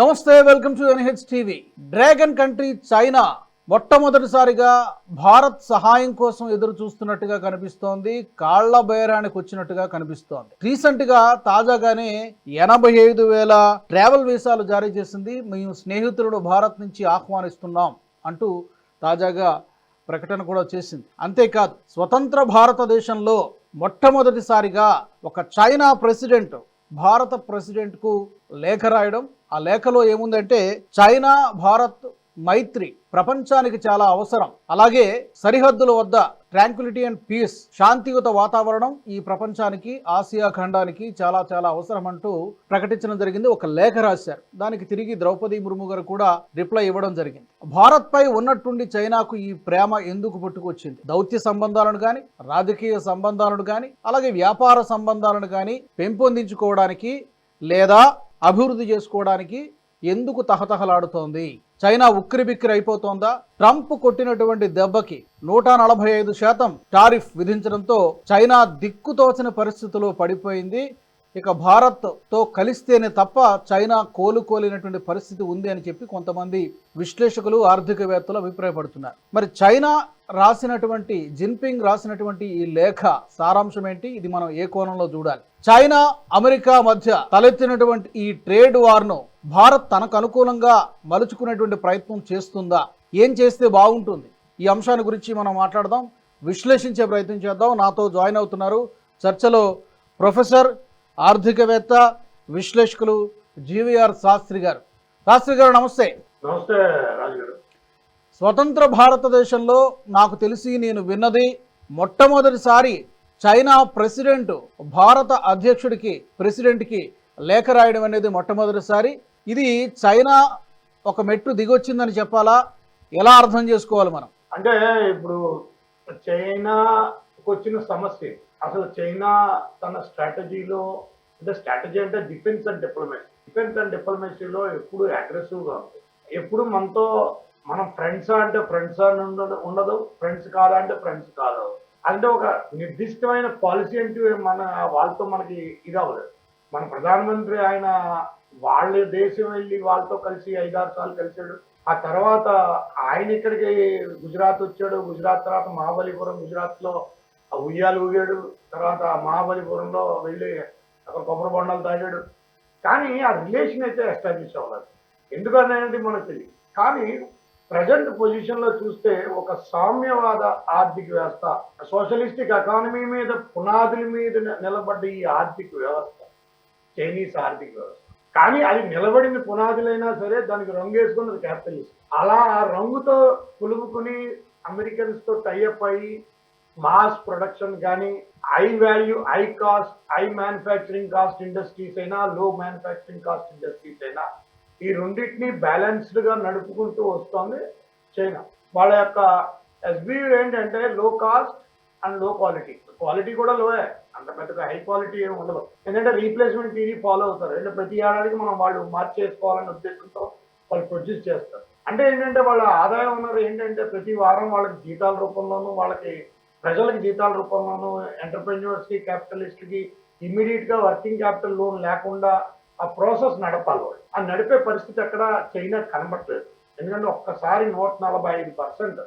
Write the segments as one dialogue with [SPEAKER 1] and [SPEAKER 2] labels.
[SPEAKER 1] నమస్తే welcome to NH TV. Dragon country China మొట్టమొదటిసారిగా భారత్ సహాయం కోసం ఎదురు చూస్తున్నట్టుగా కనిపిస్తోంది. కాళ్ళ బేరానికి వచ్చినట్టుగా కనిపిస్తోంది. రీసెంట్గా తాజాగానే ఎనభై ఐదు వేల ట్రావెల్ వీసాలు జారీ చేసింది. మేము స్నేహితులను భారత్ నుంచి ఆహ్వానిస్తున్నాం అంటూ తాజాగా ప్రకటన కూడా చేసింది. అంతేకాదు స్వతంత్ర భారతదేశంలో మొట్టమొదటిసారిగా ఒక చైనా ప్రెసిడెంట్ భారత ప్రెసిడెంట్కు లేఖ రాయడం ఆ లేఖలో ఏముందంటే చైనా భారత్ మైత్రి ప్రపంచానికి చాలా అవసరం. అలాగే సరిహద్దుల వద్ద ట్రాంక్విలిటీ అండ్ పీస్ శాంతియుత వాతావరణం ఈ ప్రపంచానికి ఆసియా ఖండానికి చాలా చాలా అవసరం అంటూ ప్రకటించడం జరిగింది. ఒక లేఖ రాశారు. దానికి తిరిగి ద్రౌపది ముర్ము గారు కూడా రిప్లై ఇవ్వడం జరిగింది. భారత్ పై ఉన్నట్టుండి చైనాకు ఈ ప్రేమ ఎందుకు పుట్టుకొచ్చింది? దౌత్య సంబంధాలను కానీ రాజకీయ సంబంధాలను కానీ అలాగే వ్యాపార సంబంధాలను కానీ పెంపొందించుకోవడానికి లేదా అభివృద్ధి చేసుకోవడానికి ఎందుకు తహతహలాడుతోంది? చైనా ఉక్కిరిబిక్కిరి అయిపోతోందా? ట్రంప్ కొట్టినటువంటి దెబ్బకి నూట నలభై ఐదు శాతం టారిఫ్ విధించడంతో చైనా దిక్కుతోచిన పరిస్థితిలో పడిపోయింది. ఇక భారత్తో కలిస్తేనే తప్ప చైనా కోలుకోలేనటువంటి పరిస్థితి ఉంది అని చెప్పి కొంతమంది విశ్లేషకులు ఆర్థికవేత్తలు అభిప్రాయపడుతున్నారు. మరి చైనా రాసినటువంటి జిన్పింగ్ రాసినటువంటి ఈ లేఖ సారాంశం ఏంటి? ఇది మనం ఏ కోణంలో చూడాలి? చైనా అమెరికా మధ్య తలెత్తినటువంటి ఈ ట్రేడ్ వార్ను భారత్ తనకు అనుకూలంగా మలుచుకునేటువంటి ప్రయత్నం చేస్తుందా? ఏం చేస్తే బాగుంటుంది? ఈ అంశాన్ని గురించి మనం మాట్లాడదాం. విశ్లేషించే ప్రయత్నం చేద్దాం. నాతో జాయిన్ అవుతున్నారు చర్చలో ప్రొఫెసర్ ఆర్థికవేత్త విశ్లేషకులు జీవీఆర్ శాస్త్రి గారు. శాస్త్రి గారు నమస్తే.
[SPEAKER 2] నమస్తే
[SPEAKER 1] స్వతంత్ర భారతదేశంలో నాకు తెలిసి నేను విన్నది మొట్టమొదటిసారి చైనా ప్రెసిడెంట్ భారత అధ్యక్షుడికి ప్రెసిడెంట్కి లేఖ రాయడం అనేది మొట్టమొదటిసారి. ఇది చైనా ఒక మెట్టు దిగొచ్చిందని చెప్పాలా? ఎలా అర్థం చేసుకోవాలి మనం?
[SPEAKER 2] అంటే ఇప్పుడు చైనాకు వచ్చిన సమస్య అసలు చైనా తన స్ట్రాటజీలో అంటే స్ట్రాటజీ అంటే defence and diplomacy. Defence and డిప్లొమసీలో ఎప్పుడు అగ్రెసివ్గా ఉంది ఎప్పుడు మనతో మనం ఫ్రెండ్స్ అంటే ఫ్రెండ్స్ అని ఉండదు ఉండదు ఫ్రెండ్స్ కాదా అంటే ఫ్రెండ్స్ కాదు. అంటే ఒక నిర్దిష్టమైన పాలసీ అంటే మన వాళ్ళతో మనకి ఇది అవ్వదు మన ప్రధానమంత్రి ఆయన వాళ్ళ దేశం వెళ్ళి వాళ్ళతో కలిసి ఐదారు సార్లు కలిసాడు ఆ తర్వాత ఆయన ఇక్కడికి గుజరాత్ వచ్చాడు. గుజరాత్ తర్వాత మహాబలిపురం గుజరాత్లో ఆ ఉయ్యాలు ఊగాడు తర్వాత మహాబలిపురంలో వెళ్ళి అక్కడ కొబ్బరి బొండాలు తాగాడు. కానీ ఆ రిలేషన్ అయితే ఎస్టాబ్లిష్ అవ్వాలి ఎందుకనేది మనకు తెలియదు. కానీ ప్రజెంట్ పొజిషన్లో చూస్తే ఒక సామ్యవాద ఆర్థిక వ్యవస్థ సోషలిస్టిక్ ఎకానమీ మీద పునాదుల మీద నిలబడ్డ ఈ ఆర్థిక వ్యవస్థ చైనీస్ ఆర్థిక వ్యవస్థ. కానీ అది నిలబడిన పునాదులైనా సరే దానికి రంగు వేసుకున్నది క్యాపిటలిస్ట్ అలా ఆ రంగుతో పులుముకుని అమెరికన్స్తో టైఅప్ అయ్యి మాస్ ప్రొడక్షన్ కానీ high value high cost high manufacturing cost industries అయినా లో మ్యానుఫ్యాక్చరింగ్ కాస్ట్ ఇండస్ట్రీస్ అయినా ఈ రెండింటిని బ్యాలెన్స్డ్గా నడుపుకుంటూ వస్తోంది చైనా. వాళ్ళ యొక్క ఎస్బీయూ ఏంటంటే లో కాస్ట్ అండ్లో క్వాలిటీ. క్వాలిటీ కూడా లోయే. అంత పెద్దగా హై క్వాలిటీ ఏమి ఉండదు. ఎందుకంటే రీప్లేస్మెంట్ టీవీ ఫాలో అవుతారు. అంటే ప్రతి ఏడాదికి మనం వాళ్ళు మార్చేసుకోవాలనే ఉద్దేశంతో వాళ్ళు ప్రొడ్యూస్ చేస్తారు. అంటే ఏంటంటే వాళ్ళ ఆదాయం ఉన్నారు ఏంటంటే ప్రతి వారం వాళ్ళకి జీతాల రూపంలోనూ వాళ్ళకి ప్రజలకు జీతాల రూపంలోనూ ఎంటర్ప్రెన్యూర్స్కి క్యాపిటలిస్ట్కి ఇమ్మీడియట్గా వర్కింగ్ క్యాపిటల్ లోన్ లేకుండా ఆ ప్రాసెస్ నడపాలి వాళ్ళు. ఆ నడిపే పరిస్థితి ఎక్కడ చైనా కనబట్టలేదు ఎందుకంటే ఒక్కసారి నూట నలభై ఐదు పర్సెంట్.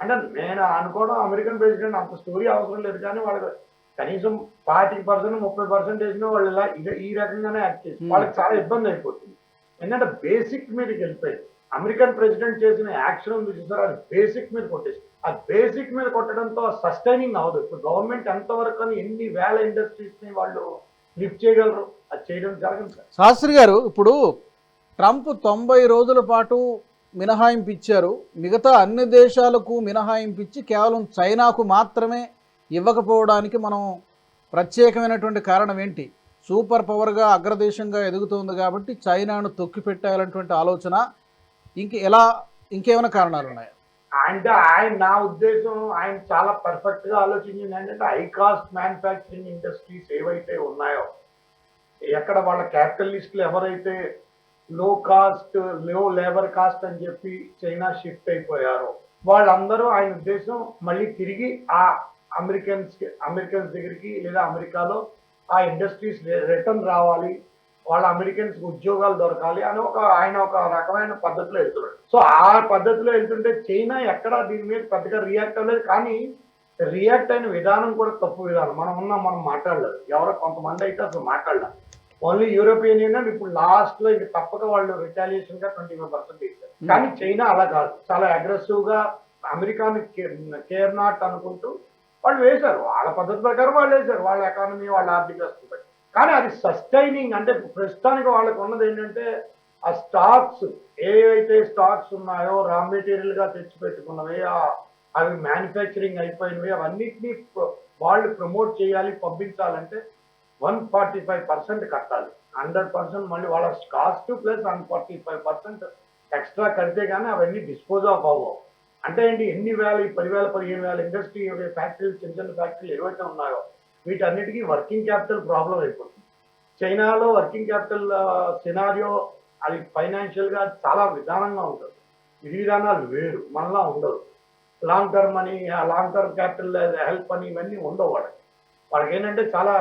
[SPEAKER 2] అంటే నేను అనుకోవడం అమెరికన్ ప్రెసిడెంట్ అంత స్టోరీ అవసరం లేదు కానీ వాళ్ళకి కనీసం పార్టీ పర్సెంట్ ముప్పై పర్సెంట్ వేసిన వాళ్ళు ఇలా ఈ రకంగానే యాక్ట్ చేసి. వాళ్ళకి చాలా ఇబ్బంది అయిపోతుంది. ఎందుకంటే బేసిక్ మీదకి వెళ్ళిపోయింది. అమెరికన్ ప్రెసిడెంట్ చేసిన యాక్షన్ ఉంది చూసారా? అది బేసిక్ మీద కొట్టేసి ఆ బేసిక్ మీద కొట్టడంతో సస్టైనింగ్ అవ్వదు. ఇప్పుడు గవర్నమెంట్ ఎంతవరకు అని ఎన్ని వేల ఇండస్ట్రీస్ని వాళ్ళు లిఫ్ట్ చేయగలరు? అది చేయడం జరగదు సార్.
[SPEAKER 1] శాస్త్రి గారు ఇప్పుడు ట్రంప్ తొంభై రోజుల పాటు మినహాయింపు ఇచ్చారు మిగతా అన్ని దేశాలకు మినహాయింపు ఇచ్చి కేవలం చైనాకు మాత్రమే ఇవ్వకపోవడానికి మనం ప్రత్యేకమైనటువంటి కారణం ఏంటి? సూపర్ పవర్గా అగ్రదేశంగా ఎదుగుతుంది కాబట్టి చైనాను తొక్కి పెట్టాలన్నటువంటి ఆలోచన. ఇంక ఎలా ఇంకేమైనా కారణాలు ఉన్నాయా?
[SPEAKER 2] అంటే ఆయన నా ఉద్దేశం ఆయన చాలా పర్ఫెక్ట్గా ఆలోచించింది ఏంటంటే హై కాస్ట్ మ్యానుఫ్యాక్చరింగ్ ఇండస్ట్రీస్ ఏవైతే ఉన్నాయో ఎక్కడ వాళ్ళ క్యాపిటలిస్టులు ఎవరైతే లో కాస్ట్లో లేబర్ కాస్ట్ అని చెప్పి చైనా షిఫ్ట్ అయిపోయారో వాళ్ళందరూ ఆయన ఉద్దేశం మళ్ళీ తిరిగి ఆ అమెరికన్స్ అమెరికన్స్ దగ్గరికి లేదా అమెరికాలో ఆ ఇండస్ట్రీస్ రిటర్న్ రావాలి. వాళ్ళ అమెరికన్స్ ఉద్యోగాలు దొరకాలి అని ఒక ఆయన ఒక రకమైన పద్ధతిలో వెళ్తున్నాడు. సో ఆ పద్ధతిలో వెళ్తుంటే చైనా ఎక్కడ దీని మీద పెద్దగా రియాక్ట్ అవ్వలేదు. కానీ రియాక్ట్ అయిన విధానం కూడా తప్పు విధానం. మనం ఉన్నాం మనం మాట్లాడలేదు. ఎవరో కొంతమంది అయితే అసలు మాట్లాడలేదు. ఓన్లీ యూరోపియన్ యూనియన్ ఇప్పుడు లాస్ట్లో ఇంక తప్పక వాళ్ళు రిటాలియేషన్గా ట్వంటీ ఫైవ్ పర్సెంట్ ఇచ్చారు కానీ చైనా అలా కాదు. చాలా అగ్రెసివ్గా అమెరికాని కేర్ నాట్ అనుకుంటూ వాళ్ళు వేశారు. వాళ్ళ పద్ధతి ప్రకారం వాళ్ళు వేశారు. వాళ్ళ ఎకానమీ వాళ్ళ ఆర్థిక. కానీ అది సస్టైనింగ్ అంటే ప్రస్తుతానికి వాళ్ళకు ఉన్నది ఏంటంటే ఆ స్టాక్స్ ఏవైతే స్టాక్స్ ఉన్నాయో రా మెటీరియల్గా తెచ్చిపెట్టుకున్నవి తెచ్చి అవి మ్యానుఫ్యాక్చరింగ్ అయిపోయినవి అవన్నిటినీ వాళ్ళు ప్రమోట్ చేయాలి పంపించాలంటే వన్ ఫార్టీ ఫైవ్ పర్సెంట్ కట్టాలి. హండ్రెడ్ పర్సెంట్ మళ్ళీ వాళ్ళ cost plus one forty five percent extra కడితే కానీ అవన్నీ డిస్పోజ్ ఆఫ్ అవ్వవు. అంటే ఏంటి? ఎన్ని వేల ఈ పదివేల పదిహేను వేల ఇండస్ట్రీ ఫ్యాక్టరీలు చిన్న చిన్న ఫ్యాక్టరీలు ఏవైతే ఉన్నాయో వీటన్నిటికీ వర్కింగ్ క్యాపిటల్ ప్రాబ్లం అయిపోతుంది. చైనాలో వర్కింగ్ క్యాపిటల్ సినారియో అది ఫైనాన్షియల్గా చాలా విధానంగా ఉంటుంది విధి విధానాలు వేరు మనలా ఉండదు లాంగ్ టర్మ్ అని లాంగ్ టర్మ్ క్యాపిటల్ హెల్ప్ అని ఇవన్నీ ఉండవు వాడికి వాళ్ళకి. ఏంటంటే చాలా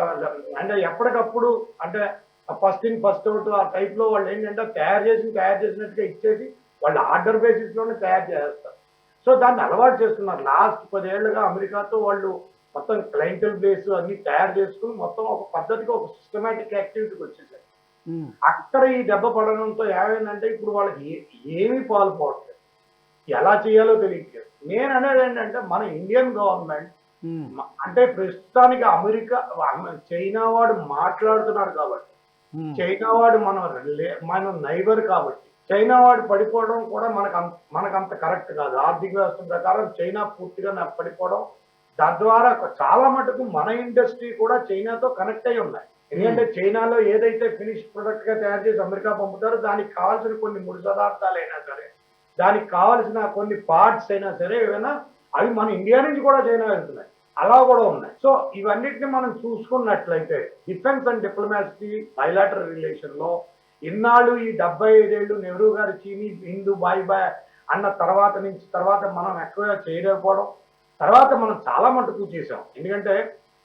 [SPEAKER 2] అంటే ఎప్పటికప్పుడు అంటే ఫస్ట్ ఇన్ ఫస్ట్ అవుట్ ఆ టైప్లో వాళ్ళు ఏంటంటే తయారు చేసి తయారు చేసినట్టుగా ఇచ్చేసి వాళ్ళు ఆర్డర్ బేసిస్లోనే తయారు చేస్తారు. సో దాన్ని అలవాటు చేస్తున్నారు. లాస్ట్ పదేళ్ళుగా అమెరికాతో వాళ్ళు మొత్తం క్లయింటల్ బేస్ అన్ని తయారు చేసుకుని మొత్తం ఒక పద్ధతిగా ఒక సిస్టమేటిక్ యాక్టివిటీకి వచ్చేసారు.
[SPEAKER 1] ఉమ్,
[SPEAKER 2] అక్కడ ఈ దెబ్బ పడడంతో ఏమైందంటే ఇప్పుడు వాళ్ళకి ఏమీ పాల్పోవట్లేదు ఎలా చేయాలో తెలియట్లేదు. నేను అనేది ఏంటంటే మన ఇండియన్ గవర్నమెంట్ అంటే ప్రస్తుతానికి అమెరికా అమ- చైనా వాడు మాట్లాడుతున్నాడు కాబట్టి. చైనా వాడు మన మన నైబర్ కాబట్టి. చైనా వాడు పడిపోవడం కూడా మనకు అంత మనకంత కరెక్ట్ కాదు. ఆర్థిక వ్యవస్థ ప్రకారం చైనా పూర్తిగా పడిపోవడం తద్వారా చాలా మటుకు మన ఇండస్ట్రీ కూడా చైనాతో కనెక్ట్ అయి ఉన్నాయి. ఎందుకంటే చైనాలో ఏదైతే ఫినిష్ ప్రొడక్ట్గా తయారు చేసి అమెరికా పంపుతారో దానికి కావాల్సిన కొన్ని ముడి పదార్థాలు అయినా సరే దానికి కావాల్సిన కొన్ని పార్ట్స్ అయినా సరే ఏమైనా అవి మన ఇండియా నుంచి కూడా చైనా వెళ్తున్నాయి. అలా కూడా ఉన్నాయి. సో ఇవన్నిటిని మనం చూసుకున్నట్లయితే డిఫెన్స్ అండ్ డిప్లొమాసీ బయలాటర్ రిలేషన్లో ఇన్నాళ్ళు ఈ డెబ్బై ఐదేళ్ళు నెహ్రూ గారి చీనీ హిందూ బాయ్ బాయ్ అన్న తర్వాత నుంచి తర్వాత మనం ఎక్కువగా చేయలేకపోవడం తర్వాత మనం చాలా మటుకు చేసాం ఎందుకంటే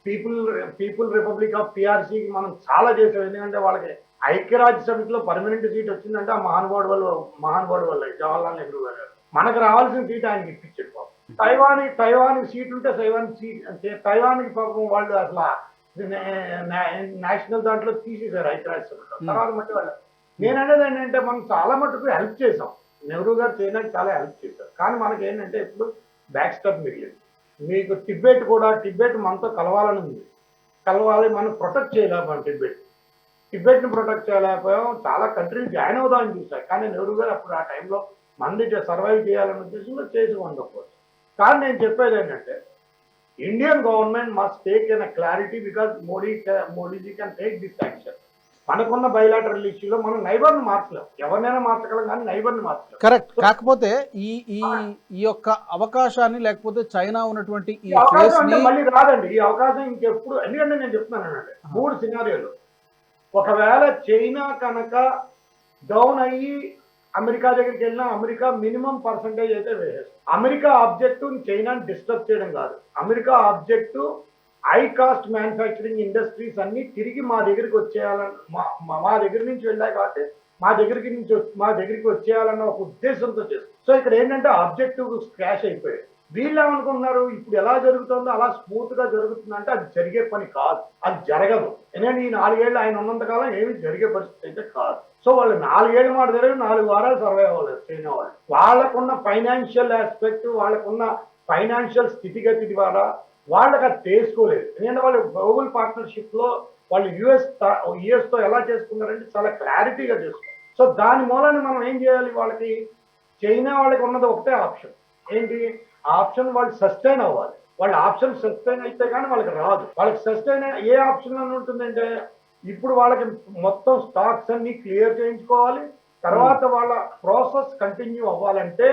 [SPEAKER 2] పీపుల్ పీపుల్ రిపబ్లిక్ ఆఫ్ పిఆర్సీకి మనం చాలా చేసాం ఎందుకంటే వాళ్ళకి ఐక్యరాజ్య సమితిలో పర్మనెంట్ సీట్ వచ్చిందంటే ఆ మహానుభావుడు వల్ల మహానుభావుడు వల్ల జవహర్లాల్ నెహ్రూ గారు మనకు రావాల్సిన సీట్ ఆయనకి ఇప్పించాడు పాపం. తైవాన్ తైవాన్ సీట్ ఉంటే తైవాన్ సీట్ తైవాన్కి పాపం వాళ్ళు అసలు నేషనల్ దాంట్లో తీసేశారు ఐక్యరాజ్య సమితిలో తర్వాత మట్టి వాళ్ళు నేను అనేది ఏంటంటే మనం చాలా మటుకు హెల్ప్ చేసాం నెహ్రూ గారు చైనాకి చాలా హెల్ప్ చేశారు. కానీ మనకి ఏంటంటే ఇప్పుడు బ్యాక్ స్టెప్ మిగిలింది. మీకు టిబెట్ కూడా టిబెట్ మనతో కలవాలని ఉంది. కలవాలి మనం ప్రొటెక్ట్ చేయలేము టిబెట్. టిబెట్ని ప్రొటెక్ట్ చేయలేకపోయాం చాలా కంట్రీలు జాయిన్ అవుదామని చూసారు కానీ నెహ్రూ గారు అప్పుడు ఆ టైంలో మంది సర్వైవ్ చేయాలనే ఉద్దేశంలో చేసి ఉండకపోవచ్చు. కానీ నేను చెప్పేది ఏంటంటే Indian government must take an clarity because Modi Modiji can take this action. మనకున్న బయలాటరల్ ఇష్యూలో మనం నైబర్ని మార్చలేం. ఎవరినైనా మార్చగలం కానీ నైబర్ని మార్చలేం.
[SPEAKER 1] కరెక్ట్ కాకపోతే ఈ ఈ ఈ యొక్క అవకాశాన్ని లేకపోతే చైనా ఉన్నటువంటి ఈ
[SPEAKER 2] అవకాశం అంటే మళ్ళీ రాదండి. ఈ అవకాశం ఇంకెప్పుడు ఎందుకంటే నేను చెప్తున్నానండి మూడు సినారియోలు ఒకవేళ చైనా కనుక డౌన్ అయ్యి అమెరికా దగ్గరికి వెళ్ళినా అమెరికా మినిమం పర్సంటేజ్ అయితే వేసేస్తుంది. అమెరికా ఆబ్జెక్టివ్ చైనాని డిస్టర్బ్ చేయడం కాదు. America objective high cost manufacturing industries అన్ని తిరిగి మా దగ్గరికి వచ్చేయాలని మా- మా- దగ్గర నుంచి వెళ్ళాయి కాబట్టి మా దగ్గరికి నుంచి వచ్చి- మా దగ్గరికి వచ్చేయాలన్న ఒక ఉద్దేశంతో చేస్తుంది సో ఇక్కడ ఏంటంటే ఆబ్జెక్టివ్ క్రాష్ అయిపోయాయి. వీళ్ళు ఏమనుకుంటున్నారు? ఇప్పుడు ఎలా జరుగుతుందో అలా స్మూత్గా జరుగుతుందంటే అది జరిగే పని కాదు. అది జరగదు. ఎందుకంటే ఈ నాలుగేళ్ళు ఆయన ఉన్నంతకాలం ఏమి జరిగే పరిస్థితి అయితే కాదు. సో వాళ్ళు నాలుగేళ్ళు మాట జరిగి నాలుగు వారాలు సర్వైవ్ అవ్వలేదు చైనా వాళ్ళు వాళ్ళకున్న ఫైనాన్షియల్ ఆస్పెక్ట్ వాళ్ళకున్న ఫైనాన్షియల్ స్థితిగతి ద్వారా వాళ్ళకి అది చేసుకోలేదు ఎందుకంటే వాళ్ళు గ్లోబల్ పార్ట్నర్షిప్లో వాళ్ళు యుఎస్ యుఎస్తో ఎలా చేసుకున్నారంటే చాలా క్లారిటీగా చేసుకున్నారు. సో దాని మూలాన్ని మనం ఏం చేయాలి వాళ్ళకి? చైనా వాళ్ళకి ఉన్నది ఒకటే ఆప్షన్ ఏంటి? ఆప్షన్ వాళ్ళు సస్టైన్ అవ్వాలి. వాళ్ళ ఆప్షన్ సస్టైన్ అయితే కానీ వాళ్ళకి రాదు. వాళ్ళకి సస్టైన్ ఏ ఆప్షన్ అని ఉంటుందంటే ఇప్పుడు వాళ్ళకి మొత్తం స్టాక్స్ అన్ని క్లియర్ చేయించుకోవాలి. తర్వాత వాళ్ళ ప్రాసెస్ కంటిన్యూ అవ్వాలంటే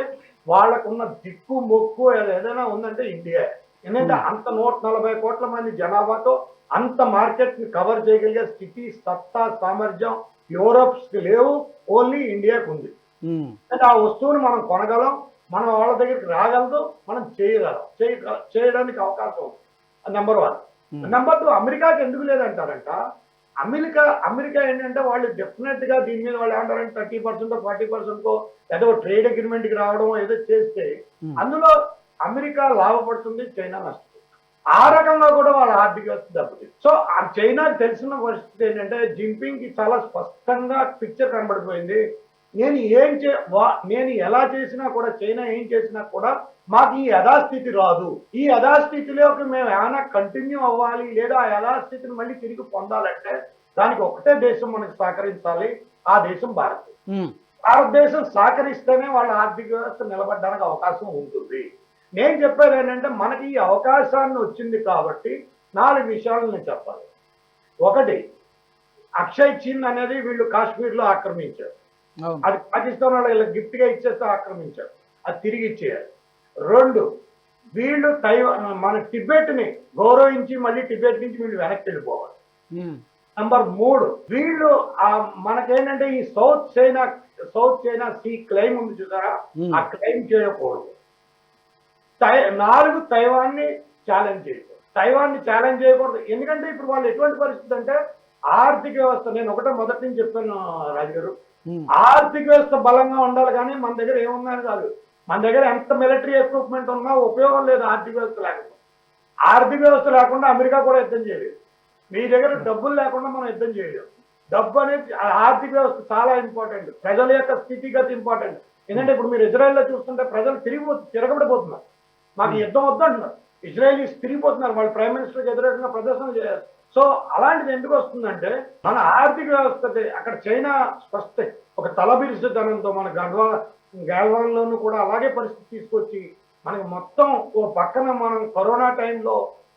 [SPEAKER 2] వాళ్ళకున్న దిక్కు మొక్కు ఏదైనా ఉందంటే ఇండియా ఎందుకంటే అంత నూట నలభై కోట్ల మంది జనాభాతో అంత మార్కెట్ని కవర్ చేయగలిగే స్థితి సత్తా సామర్థ్యం యూరోప్స్కి లేవు ఓన్లీ ఇండియాకు ఉంది. అంటే ఆ వస్తువుని మనం కొనగలం మనం వాళ్ళ దగ్గరికి రాగలదు మనం చేయగలం చేయ చేయడానికి అవకాశం ఉంది. Number one. నెంబర్ టూ అమెరికాకి ఎందుకు లేదంటారంట? అమెరికా అమెరికా ఏంటంటే వాళ్ళు డెఫినెట్గా దీని మీద వాళ్ళు ఏమంటారంటే థర్టీ పర్సెంట్ ఫార్టీ పర్సెంట్ ఏదో ట్రేడ్ అగ్రిమెంట్కి రావడం ఏదో చేస్తే. అందులో అమెరికా లాభపడుతుంది చైనా నష్టపోతుంది. ఆ రకంగా కూడా వాళ్ళ ఆర్థిక వ్యవస్థ దెబ్బతింది. సో ఆ చైనాకి తెలిసిన పరిస్థితి ఏంటంటే జింపింగ్కి చాలా స్పష్టంగా పిక్చర్ కనబడిపోయింది. నేను ఏం చే నేను ఎలా చేసినా కూడా చైనా ఏం చేసినా కూడా మాకు ఈ యథాస్థితి రాదు. ఈ యథాస్థితిలోకి మేము ఏమైనా కంటిన్యూ అవ్వాలి లేదా ఆ యథాస్థితిని మళ్ళీ తిరిగి పొందాలంటే దానికి ఒకటే దేశం మనకు సహకరించాలి ఆ దేశం భారత్. భారతదేశం సహకరిస్తేనే వాళ్ళ ఆర్థిక వ్యవస్థ నిలబడడానికి అవకాశం ఉంటుంది. నేను చెప్పేది ఏంటంటే మనకి ఈ అవకాశాన్ని వచ్చింది కాబట్టి నాలుగు విషయాలు నేను చెప్పాలి. ఒకటి అక్షయ్ చిన్ అనేది వీళ్ళు కాశ్మీర్లో ఆక్రమించారు. అది పాకిస్తాన్ వాళ్ళు ఇలా గిఫ్ట్గా ఇచ్చేస్తే ఆక్రమించారు. అది తిరిగి ఇచ్చేయాలి. రెండు వీళ్ళు తైవాన్ మన టిబెట్ని గౌరవించి మళ్ళీ టిబెట్ నుంచి వీళ్ళు వెనక్కి వెళ్ళిపోవాలి. నంబర్ మూడు వీళ్ళు ఆ మనకేంటంటే ఈ south China south China sea claim ఉంది చూసారా? ఆ క్లైమ్ చేయకూడదు. తై- నాలుగు తైవాన్ని ఛాలెంజ్ చేయకూడదు. తైవాన్ని ఛాలెంజ్ చేయకూడదు. ఎందుకంటే ఇప్పుడు వాళ్ళు ఎటువంటి పరిస్థితి అంటే ఆర్థిక వ్యవస్థ నేను ఒకటే మొదటి నుంచి చెప్పాను రాజుగారు. ఆర్థిక వ్యవస్థ బలంగా ఉండాలి కానీ మన దగ్గర ఏముందని కాదు. మన దగ్గర ఎంత మిలిటరీ ఎక్విప్మెంట్ ఉన్నా ఉపయోగం లేదు ఆర్థిక వ్యవస్థ లేకుండా ఆర్థిక వ్యవస్థ లేకుండా అమెరికా కూడా యుద్ధం చేయలేదు. మీ దగ్గర డబ్బులు లేకుండా మనం యుద్ధం చేయలేము. డబ్బు అనేది ఆర్థిక వ్యవస్థ చాలా ఇంపార్టెంట్ ప్రజల యొక్క స్థితిగతి ఇంపార్టెంట్ ఎందుకంటే ఇప్పుడు మీరు ఇజ్రాయెల్లో చూస్తుంటే ప్రజలు తిరిగి తిరగబడిపోతున్నారు. మాకు యుద్ధం వద్దు అంటున్నారు. ఇజ్రాయలీస్ తిరిగిపోతున్నారు. వాళ్ళు ప్రైమ్ మినిస్టర్కి వ్యతిరేకంగా ప్రదర్శన చేయాలి సో అలాంటిది ఎందుకు వస్తుందంటే మన ఆర్థిక వ్యవస్థ అక్కడ చైనా స్పష్ట ఒక తలబిరుసుతనంతో మన గడ్వా గాల్వాన్లోనూ కూడా అలాగే పరిస్థితి తీసుకొచ్చి మనకి మొత్తం ఓ పక్కన మనం కరోనా టైంలో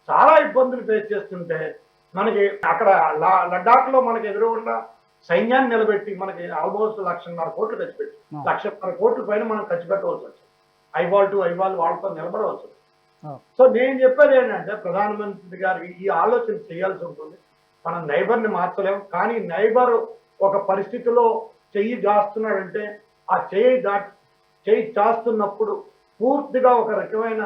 [SPEAKER 2] చాలా ఇబ్బందులు ఫేస్ చేస్తుంటే మనకి అక్కడ లా- లడాఖ్లో మనకి ఎదురుగుండా సైన్యాన్ని నిలబెట్టి మనకి ఆల్మోస్ట్ లక్షన్నర కోట్లు ఖర్చు పెట్టి. లక్షన్నర కోట్ల పైన మనం ఖర్చు పెట్టవలసి వచ్చింది. ఐవాల్ టు ఐవాల్ వాళ్ళతో
[SPEAKER 1] ఆ.
[SPEAKER 2] సో నేను చెప్పేది ఏంటంటే ప్రధానమంత్రి గారికి ఈ ఆలోచన చేయాల్సి ఉంటుంది. మనం నైబర్ని మార్చలేం. కానీ నైబర్ ఒక పరిస్థితిలో చెయ్యి దాస్తున్నాడంటే ఆ చెయ్యి దా చెయ్యి చాస్తున్నప్పుడు పూర్తిగా ఒక రకమైన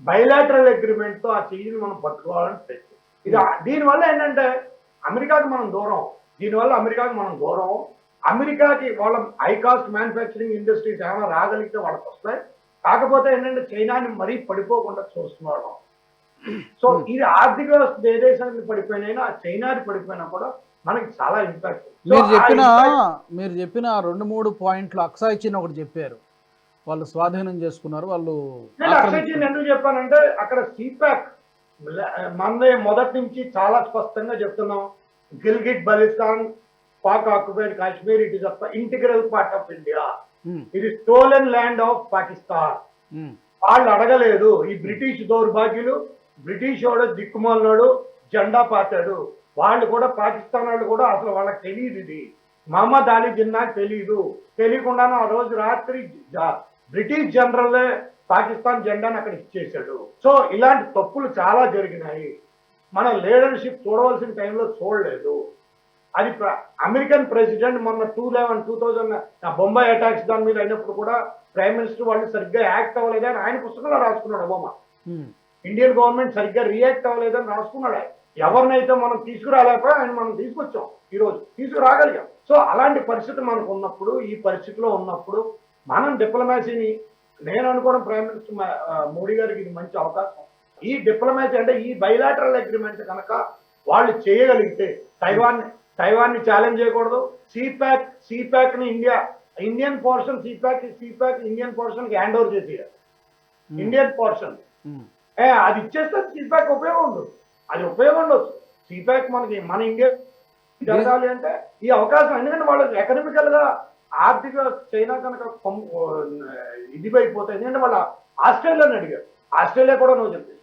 [SPEAKER 2] బయలాటరల్ అగ్రిమెంట్తో ఆ చెయ్యిని మనం పట్టుకోవాలని ప్రయత్నం. ఇది దీనివల్ల ఏంటంటే అమెరికాకి మనం దూరం. దీనివల్ల అమెరికాకి మనం దూరం. అమెరికాకి వాళ్ళ హై కాస్ట్ మ్యానుఫ్యాక్చరింగ్ ఇండస్ట్రీస్ ఏమైనా రాగలిగితే వాళ్ళకి వస్తాయి. కాకపోతే ఏంటంటే చైనాని మరీ పడిపోకుండా చూస్తున్నాడు. సో ఇది ఆర్థిక వ్యవస్థ ఏ దేశానికి పడిపోయినా ఆ చైనాది పడిపోయినా కూడా మనకి చాలా ఇంపాక్ట్
[SPEAKER 1] మీరు చెప్పిన మీరు చెప్పిన రెండు మూడు పాయింట్లు అక్సాయ్ చిన్ ఒకటి చెప్పారు. వాళ్ళు స్వాధీనం చేసుకున్నారు వాళ్ళు
[SPEAKER 2] నేను అక్షయ్
[SPEAKER 1] ఆక్రమించుకున్నారు.
[SPEAKER 2] చిన్ ఎందుకు చెప్పానంటే అక్కడ సిపాక్ మనదే మొదటి నుంచి చాలా స్పష్టంగా చెప్తున్నాం. Gilgit Baltistan Pak occupied Kashmir it is integral part of India ఇది స్టోలెన్ ల్యాండ్ ఆఫ్ పాకిస్తాన్ వాళ్ళు అడగలేదు ఈ బ్రిటిష్ దౌర్భాగ్యులు బ్రిటిష్ వాడు దిక్కుమాలినాడు జెండా పాతాడు. వాళ్ళు కూడా పాకిస్తాన్ వాళ్ళు కూడా అసలు వాళ్ళకి తెలియదు ఇది. మహమ్మద్ అలీ జిన్నాకి తెలియదు తెలియకుండానే ఆ రోజు రాత్రి బ్రిటిష్ జనరల్ పాకిస్తాన్ జెండాను అక్కడ ఇచ్చేశాడు. సో ఇలాంటి తప్పులు చాలా జరిగినాయి. మన లీడర్షిప్ చూడవలసిన టైంలో చూడలేదు. అది అమెరికన్ ప్రెసిడెంట్ మొన్న two eleven two thousand Bombay attacks దాని మీద అయినప్పుడు కూడా ప్రైమ్ మినిస్టర్ వాళ్ళు సరిగ్గా యాక్ట్ అవ్వలేదు అని ఆయన పుస్తకంలో రాసుకున్నాడు ఒబామా. ఇండియన్ గవర్నమెంట్ సరిగ్గా రియాక్ట్ అవ్వలేదని రాసుకున్నాడు ఆయన. ఎవరినైతే మనం తీసుకురాలేకపోయి ఆయన మనం తీసుకొచ్చాం ఈ రోజు తీసుకురాగలిగాం. సో అలాంటి పరిస్థితి మనకు ఉన్నప్పుడు ఈ పరిస్థితిలో ఉన్నప్పుడు మనం డిప్లొమాసీని నేను అనుకోవడం ప్రైమ్ మినిస్టర్ మోడీ గారికి ఇది మంచి అవకాశం. ఈ డిప్లొమాసీ అంటే ఈ బైలాటరల్ అగ్రిమెంట్ కనుక వాళ్ళు చేయగలిగితే తైవాన్ తైవాన్ని ఛాలెంజ్ చేయకూడదు. CPEC సిపాక్ని India Indian portion CPEC CPEC Indian పోర్షన్కి hand over చేసి ఇండియన్ పోర్షన్ అది ఇచ్చేస్తే సీపాక్ ఉపయోగం ఉండదు. అది ఉపయోగం ఉండొచ్చు సీపాక్ మనకి మన ఇండియా జరగాలి అంటే ఈ అవకాశం ఎందుకంటే వాళ్ళు ఎకనామికల్గా ఆర్థిక చైనా కనుక ఇది అయిపోతాయి. ఎందుకంటే వాళ్ళ ఆస్ట్రేలియాని అడిగారు. ఆస్ట్రేలియా కూడా నువ్వు చెప్పేసి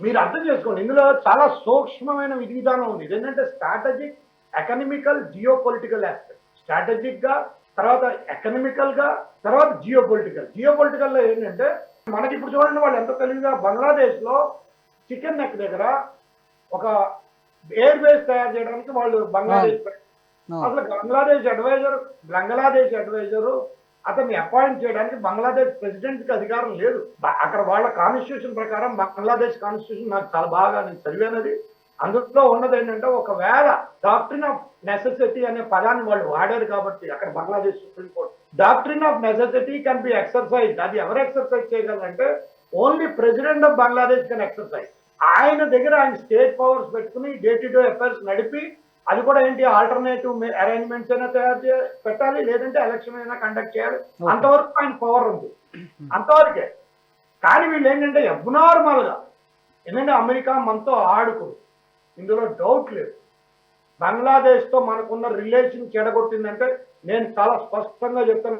[SPEAKER 2] మీరు అర్థం చేసుకోండి. ఇందులో చాలా సూక్ష్మమైన విధి విధానం ఉంది. ఇదేంటంటే strategic economical geopolitical aspect స్ట్రాటజిక్గా తర్వాత ఎకనామికల్గా తర్వాత జియో పొలిటికల్ జియో పొలిటికల్లో ఏంటంటే మనకి ఇప్పుడు చూడండి వాళ్ళు ఎంత తెలివిగా బంగ్లాదేశ్లో చికెన్ నెక్ దగ్గర ఒక ఎయిర్ బేస్ తయారు చేయడానికి వాళ్ళు బంగ్లాదేశ్. అసలు బంగ్లాదేశ్ అడ్వైజర్ బంగ్లాదేశ్ అడ్వైజర్ అతన్ని అపాయింట్ చేయడానికి బంగ్లాదేశ్ ప్రెసిడెంట్కి అధికారం లేదు. అక్కడ వాళ్ళ కాన్స్టిట్యూషన్ ప్రకారం బంగ్లాదేశ్ కాన్స్టిట్యూషన్ నాకు చాలా బాగా నేను చదివానది. అందులో ఉన్నది ఏంటంటే ఒకవేళ డాక్టరీన్ ఆఫ్ నెసెసిటీ అనే పదాన్ని వాళ్ళు వాడారు కాబట్టి అక్కడ Bangladesh supreme court doctrine of necessity can be exercise అది ఎవరు exercise చేయగలరంటే only president of Bangladesh can exercise ఆయన దగ్గర ఆయన స్టేట్ పవర్స్ పెట్టుకుని డే టు డే అఫైర్స్ నడిపి అది కూడా ఏంటి? ఆల్టర్నేటివ్ అరేంజ్మెంట్స్ అయినా తయారు చే పెట్టాలి. లేదంటే ఎలక్షన్ అయినా కండక్ట్ చేయాలి. అంతవరకు ఆయన పవర్ ఉంది. అంతవరకే. కానీ వీళ్ళు ఏంటంటే అబ్నార్మల్గా. ఏంటంటే అమెరికా మనతో ఆడుకుంది. ఇందులో డౌట్ లేదు. బంగ్లాదేశ్తో మనకున్న రిలేషన్ చెడగొట్టిందంటే నేను చాలా స్పష్టంగా చెప్తాను.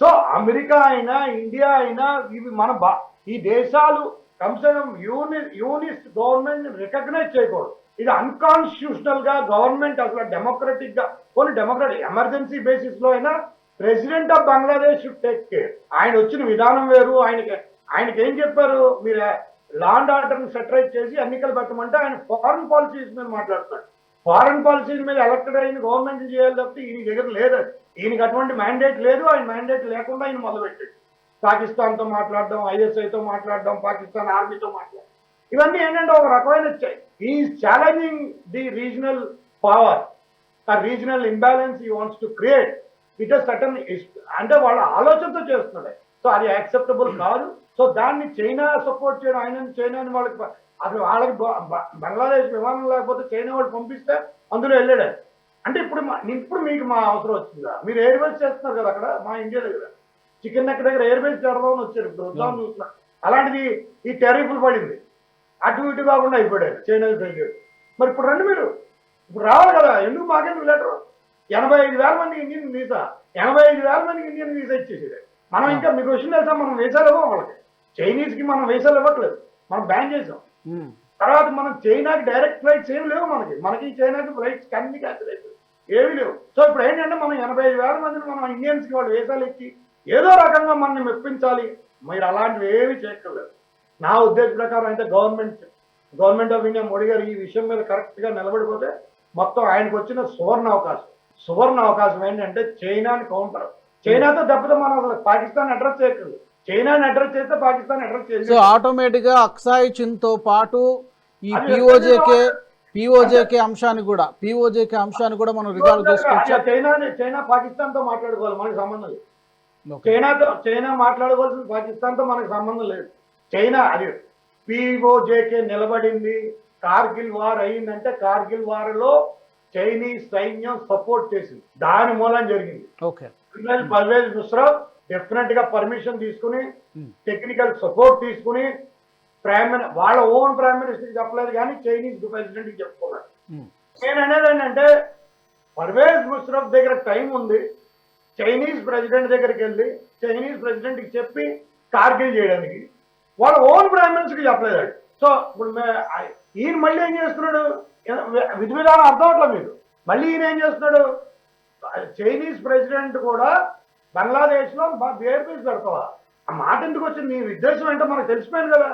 [SPEAKER 2] సో అమెరికా అయినా ఇండియా అయినా ఇవి మన బా ఈ దేశాలు కంసం యూని యూనిస్ట్ గవర్నమెంట్ రికగ్నైజ్ చేయకూడదు. ఇది అన్కాన్స్టిట్యూషనల్గా గవర్నమెంట్ అసలు డెమోక్రటిక్గా కొన్ని డెమోక్రటిక్ ఎమర్జెన్సీ బేసిస్లో అయినా president of Bangladesh should take care ఆయన వచ్చిన విధానం వేరు ఆయనకి ఆయనకి ఏం చెప్పారు? మీరు లాండ్ ఆర్డర్ను సెటరైజ్ చేసి ఎన్నికలు పెట్టమంటే ఆయన ఫారెన్ పాలసీస్ మీద మాట్లాడుతున్నాడు. ఫారెన్ పాలసీల మీద ఎలక్టెడ్ అయిన గవర్నమెంట్ చేయాలి తప్పితే ఈయన దగ్గర లేదు. ఈయనకి అటువంటి మ్యాండేట్ లేదు ఆయన మ్యాండేట్ లేకుండా ఆయన మొదలుపెట్టాడు. పాకిస్తాన్తో మాట్లాడడం ఐఎస్ఐతో మాట్లాడడం పాకిస్తాన్ ఆర్మీతో మాట్లాడడం. ఇవన్నీ ఏంటంటే ఒక రకమైన ఈ ఛాలెంజింగ్ ది రీజనల్ పవర్ ఆ రీజనల్ ఇంబ్యాలెన్స్ ఈ wants to create it sudden అంటే వాళ్ళ ఆలోచనతో చేస్తున్నాడు. సో అది యాక్సెప్టబుల్ కాదు. సో దాన్ని చైనా సపోర్ట్ చేయడం ఆయన చైనాని వాళ్ళకి అసలు వాళ్ళకి బంగ్లాదేశ్ విమానం లేకపోతే చైనా వాళ్ళు పంపిస్తే అందులో వెళ్ళాడు. అంటే ఇప్పుడు ఇప్పుడు మీకు మా అవసరం వచ్చిందా? మీరు ఎయిర్ బేస్ చేస్తున్నారు కదా అక్కడ మా ఇండియా దగ్గర చికెన్ నెక్ దగ్గర ఎయిర్ బేస్ చేద్దామని వచ్చారు ఇప్పుడు వద్దామని చూస్తున్నారు అలాంటిది ఈ టెరీఫ్లు పడింది. అటు ఇటు కాకుండా అయిపోయాడు చైనా ప్రెసిడెంట్ మరి ఇప్పుడు రండి మీరు. ఇప్పుడు రావాలి కదా ఎందుకు మాకెందుకు లెటర్ ఎనభై ఐదు వేల మందికి ఇండియన్ వీసా ఎనభై ఐదు వేల మందికి ఇండియన్ వీసా ఇచ్చేసేది. మనం ఇంకా మీకు విషయం తెలుసా? మనం వీసాలు ఇవ్వం వాళ్ళకి. చైనీస్కి మనం వీసాలు ఇవ్వట్లేదు. మనం బ్యాన్ చేసాం. తర్వాత మనం చైనాకి డైరెక్ట్ ఫ్లైట్స్ ఏమి లేవు మనకి. మనకి చైనాకి ఫ్లైట్స్ కన్నీ క్యాన్సిల్ అయిపోయి ఏమీ లేవు. సో ఇప్పుడు ఏంటంటే మనం ఎనభై ఐదు వేల మందిని మనం ఇండియన్స్కి వాళ్ళు వేసాలు ఇచ్చి ఏదో రకంగా మనల్ని మెప్పించాలి. మీరు అలాంటివి ఏమీ చేయక్కర్లేదు. నా ఉద్దేశ ప్రకారం అయితే government government of India Modi గారు ఈ విషయం మీద కరెక్ట్గా నిలబడిపోతే మొత్తం ఆయనకు వచ్చిన సువర్ణ అవకాశం. సువర్ణ అవకాశం ఏంటంటే చైనాని కౌంటర్ చైనాతో దెబ్బతో మనం అసలు పాకిస్తాన్ అడ్రస్ చేయక్కర్లేదు చైనాని అడ్రస్ చేస్తే పాకిస్తాన్ అడ్రస్
[SPEAKER 1] సో
[SPEAKER 2] చేసి
[SPEAKER 1] ఆటోమేటిక్గా అక్సాయ్ చిన్తో పాటు ఈ పిఓజేకే పిఓజేకే అంశాన్ని కూడా పిఓజేకే అంశాన్ని కూడా మనం రిజాల్వ్ చేసుకోవచ్చు
[SPEAKER 2] చైనా చైనా పాకిస్తాన్తో మాట్లాడుకోవాలి మనకి సంబంధం లేదు. చైనాతో చైనా మాట్లాడుకోవాల్సిన పాకిస్తాన్తో మనకు సంబంధం లేదు. చైనా అది పిఓజేకే నిలబడింది. కార్గిల్ వార్ అయిందంటే కార్గిల్ వార్లో చైనీస్ సైన్యం సపోర్ట్ చేసింది. దాని మూలం జరిగింది.
[SPEAKER 1] ఓకే.
[SPEAKER 2] జనరల్ పర్వేజ్ ముషరఫ్ డెఫినెట్గా పర్మిషన్ తీసుకుని
[SPEAKER 1] Hmm.
[SPEAKER 2] టెక్నికల్ సపోర్ట్ తీసుకుని ప్రైమ్ వాళ్ళ ఓన్ ప్రైమ్ మినిస్టర్ చెప్పలేదు కానీ చైనీస్ ప్రెసిడెంట్కి చెప్పుకున్నారు
[SPEAKER 1] ఉమ్.
[SPEAKER 2] నేను అనేది ఏంటంటే పర్వేజ్ ముషరఫ్ దగ్గర టైం ఉంది. చైనీస్ ప్రెసిడెంట్ దగ్గరికి వెళ్ళి చైనీస్ ప్రెసిడెంట్కి చెప్పి కార్గిల్ చేయడానికి. వాళ్ళ ఓన్ ప్రైమ్ మినిస్టర్కి చెప్పలేదు. సో ఇప్పుడు ఈయన మళ్ళీ ఏం చేస్తున్నాడు? విధి విధానం అర్థం అవట్లేదు మీకు. మళ్ళీ ఈయన ఏం చేస్తున్నాడు? చైనీస్ ప్రెసిడెంట్ కూడా బంగ్లాదేశ్లో బేర్ పీస్ పెడతావా? ఆ మాట ఎందుకు వచ్చింది? నీ ఉద్దేశం ఏంటో మనకు తెలిసిపోయింది కదా.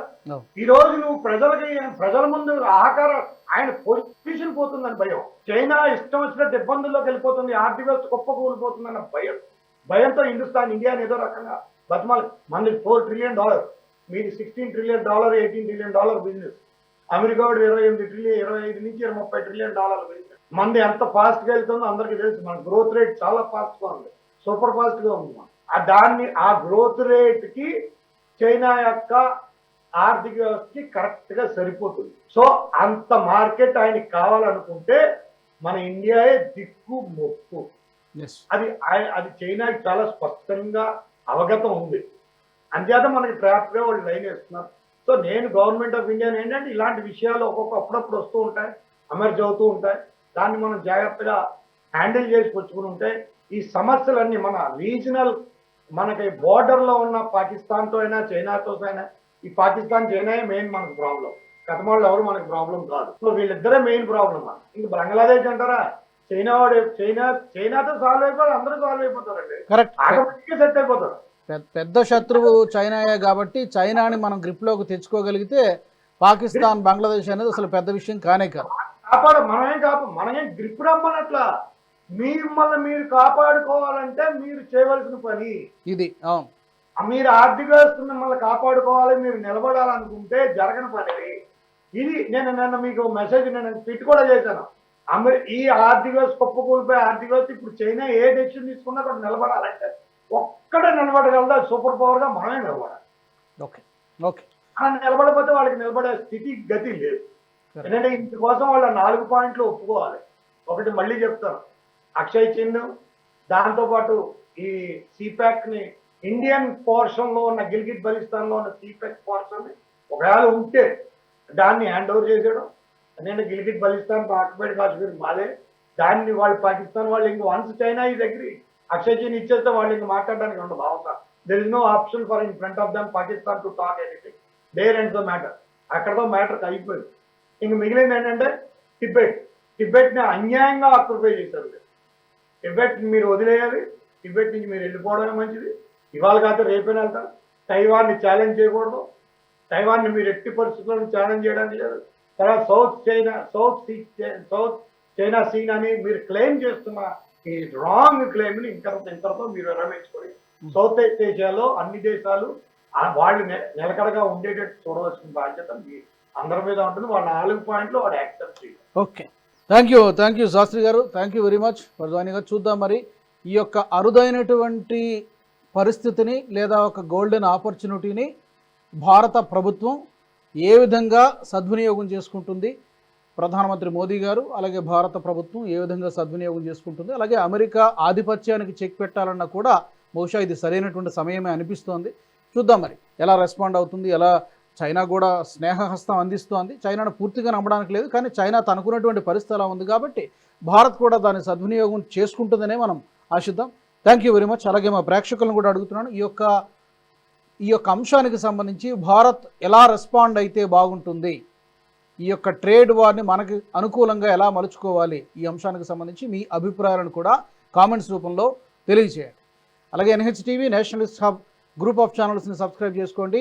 [SPEAKER 2] ఈ రోజు నువ్వు ప్రజలకి ప్రజల ముందు ఆహార ఆయన పొజిషన్ పోతుందని భయం. చైనా ఇష్టం వచ్చినట్టు ఇబ్బందుల్లోకి వెళ్ళిపోతుంది ఆర్థిక వ్యవస్థ గొప్ప కూలిపోతుందన్న భయం. భయంతో హిందుస్థాన్ ఇండియాని ఏదో రకంగా బతిమాలి. మనది ఫోర్ ట్రిలియన్ డాలర్. మీది sixteen trillion dollar eighteen trillion dollar business. America ఇరవై ఎనిమిది ట్రిలియన్ ఇరవై ఐదు నుంచి ఇరవై ముప్పై ట్రిలియన్ డాలర్ బిజినెస్. మనది ఎంత ఫాస్ట్గా వెళ్తుందో అందరికీ తెలుసు. మన గ్రోత్ రేట్ చాలా ఫాస్ట్గా ఉంది. సూపర్ ఫాస్ట్గా ఉంది. మన. ఆ దాన్ని ఆ గ్రోత్ రేట్కి చైనా యొక్క ఆర్థిక వ్యవస్థకి కరెక్ట్గా సరిపోతుంది. సో అంత మార్కెట్ ఆయనకి కావాలనుకుంటే మన ఇండియాయే దిక్కు మొక్కు. అది అది చైనాకి చాలా స్పష్టంగా అవగతం ఉంది. అంచేత మనకి ట్రాప్గా వాళ్ళు లైన్ వేస్తున్నారు. సో నేను గవర్నమెంట్ ఆఫ్ ఇండియా ఏంటంటే ఇలాంటి విషయాలు ఒక్కొక్క అప్పుడప్పుడు వస్తూ ఉంటాయి. అమర్జ్ అవుతూ ఉంటాయి. దాన్ని మనం జాగ్రత్తగా హ్యాండిల్ చేసి పుచ్చుకుని ఉంటే ఈ సమస్యలన్నీ మన రీజనల్ మనకి border లో ఉన్న పాకిస్తాన్తో అయినా చైనాతో అయినా ఈ పాకిస్తాన్ చైనాయే మెయిన్ మనకు ప్రాబ్లం కథమాళ్ళు ఎవరు మనకు ప్రాబ్లం కాదు. సో వీళ్ళిద్దరే మెయిన్ ప్రాబ్లం మనకు. ఇంకా బంగ్లాదేశ్ అంటారా? చైనా వాడు చైనా చైనాతో సాల్వ్ అయిపోయి అందరూ సాల్వ్ అయిపోతారండి.
[SPEAKER 1] కరెక్ట్
[SPEAKER 2] సెట్ అయిపోతారు.
[SPEAKER 1] పెద్ద శత్రువు చైనాయే కాబట్టి చైనాని మనం గ్రిప్లోకి తెచ్చుకోగలిగితే పాకిస్తాన్ బంగ్లాదేశ్ అనేది అసలు పెద్ద విషయం కానే కాదు.
[SPEAKER 2] కాపాడ. మనమేం కాపా మనమేం గ్రిప్ రమ్మనట్లా. మిమ్మల్ని మీరు కాపాడుకోవాలంటే మీరు చేయవలసిన పని.
[SPEAKER 1] ఇది
[SPEAKER 2] మీరు ఆర్థిక వ్యవస్థ మిమ్మల్ని కాపాడుకోవాలి మీరు నిలబడాలనుకుంటే జరగని పని ఇది. నేను నిన్న మీకు మెసేజ్ నేను ట్వీట్ కూడా చేశాను. అమె ఈ ఆర్థిక వ్యవస్థ కుప్పకూలిపోయి ఆర్థిక వ్యవస్థ ఇప్పుడు చైనా ఏ డెసిషన్ తీసుకున్నా అక్కడ నిలబడాలంటే ఒక్కడే నిలబడగలదా? సూపర్ పవర్గా మనమే నిలబడాలి.
[SPEAKER 1] Okay okay.
[SPEAKER 2] అలా నిలబడకపోతే వాళ్ళకి నిలబడే స్థితి గతి లేదు. ఎందుకంటే ఇందుకోసం వాళ్ళ నాలుగు పాయింట్లు ఒప్పుకోవాలి. ఒకటి మళ్ళీ చెప్తాను. అక్షయ్ చిన్ దాంతోపాటు ఈ సిపాక్ని ఇండియన్ పోర్షన్లో ఉన్న గిల్గిట్ బలిస్తాన్లో ఉన్న సిపాక్ పోర్షన్ని ఒకవేళ ఉంటే దాన్ని హ్యాండ్ ఓవర్ చేసేయడం ఎందుకంటే గిల్గిట్ బలిస్తాన్ ఆక్యుపైడ్ కాశ్మీర్ మాదే. దాన్ని వాళ్ళు పాకిస్తాన్ వాళ్ళు ఇంక వన్స్ చైనా ఈ దగ్గర అక్షయ్ చిన్ ఇచ్చేస్తే వాళ్ళు ఇంక మాట్లాడడానికి ఉండదు. అవసరం there is no option for in front of them Pakistan to talk anything there end the matter అక్కడతో మ్యాటర్ అయిపోయింది. ఇంక మిగిలింది ఏంటంటే టిబెట్. టిబెట్ని అన్యాయంగా ఆక్యుపై చేశారు టిబెట్ మీరు వదిలేయాలి. టిబెట్ నుంచి మీరు వెళ్ళిపోవడమే మంచిది. ఇవాళ కాదు రేపైనా వెళ్తారు తైవాన్ని ఛాలెంజ్ చేయకూడదు. తైవాన్ని మీరు ఎట్టి పరిస్థితుల్లో ఛాలెంజ్ చేయడానికి లేదు. తర్వాత south China south sea south China scene అని మీరు క్లెయిమ్ చేస్తున్న ఈ రాంగ్ క్లెయిమ్ని ఇంత ఇంతతో మీరు విరమించుకొని సౌత్ ఈస్ట్ ఏషియాలో అన్ని దేశాలు ఆ వాళ్ళు నిలకడగా ఉండేటట్టు చూడవలసిన బాధ్యత మీ అందరి మీద ఉంటుంది. వాళ్ళ నాలుగు పాయింట్లు వాడు యాక్సెప్ట్ చేయాలి
[SPEAKER 1] okay. Thank you thank you Shastri గారు. Thank you very much for joining గారు చూద్దాం మరి. ఈ యొక్క అరుదైనటువంటి పరిస్థితిని లేదా ఒక గోల్డెన్ ఆపర్చునిటీని భారత ప్రభుత్వం ఏ విధంగా సద్వినియోగం చేసుకుంటుంది? ప్రధానమంత్రి మోదీ గారు అలాగే భారత ప్రభుత్వం ఏ విధంగా సద్వినియోగం చేసుకుంటుంది? అలాగే అమెరికా ఆధిపత్యానికి చెక్ పెట్టాలన్నా కూడా బహుశా ఇది సరైనటువంటి సమయమే అనిపిస్తోంది. చూద్దాం మరి. ఎలా రెస్పాండ్ అవుతుంది? ఎలా చైనా కూడా స్నేహహస్తం అందిస్తోంది. చైనాను పూర్తిగా నమ్మడానికి లేదు. కానీ చైనా తనుకున్నటువంటి పరిస్థితి అలా ఉంది కాబట్టి భారత్ కూడా దాని సద్వినియోగం చేసుకుంటుందనే మనం ఆశిద్దాం. థ్యాంక్ యూ వెరీ మచ్ అలాగే మా ప్రేక్షకులను కూడా అడుగుతున్నాను. ఈ యొక్క ఈ యొక్క అంశానికి సంబంధించి భారత్ ఎలా రెస్పాండ్ అయితే బాగుంటుంది? ఈ యొక్క ట్రేడ్ వార్ని మనకి అనుకూలంగా ఎలా మలుచుకోవాలి? ఈ అంశానికి సంబంధించి మీ అభిప్రాయాలను కూడా కామెంట్స్ రూపంలో తెలియజేయండి. అలాగే NH TV nationalist hub group of ఛానల్స్ని subscribe చేసుకోండి.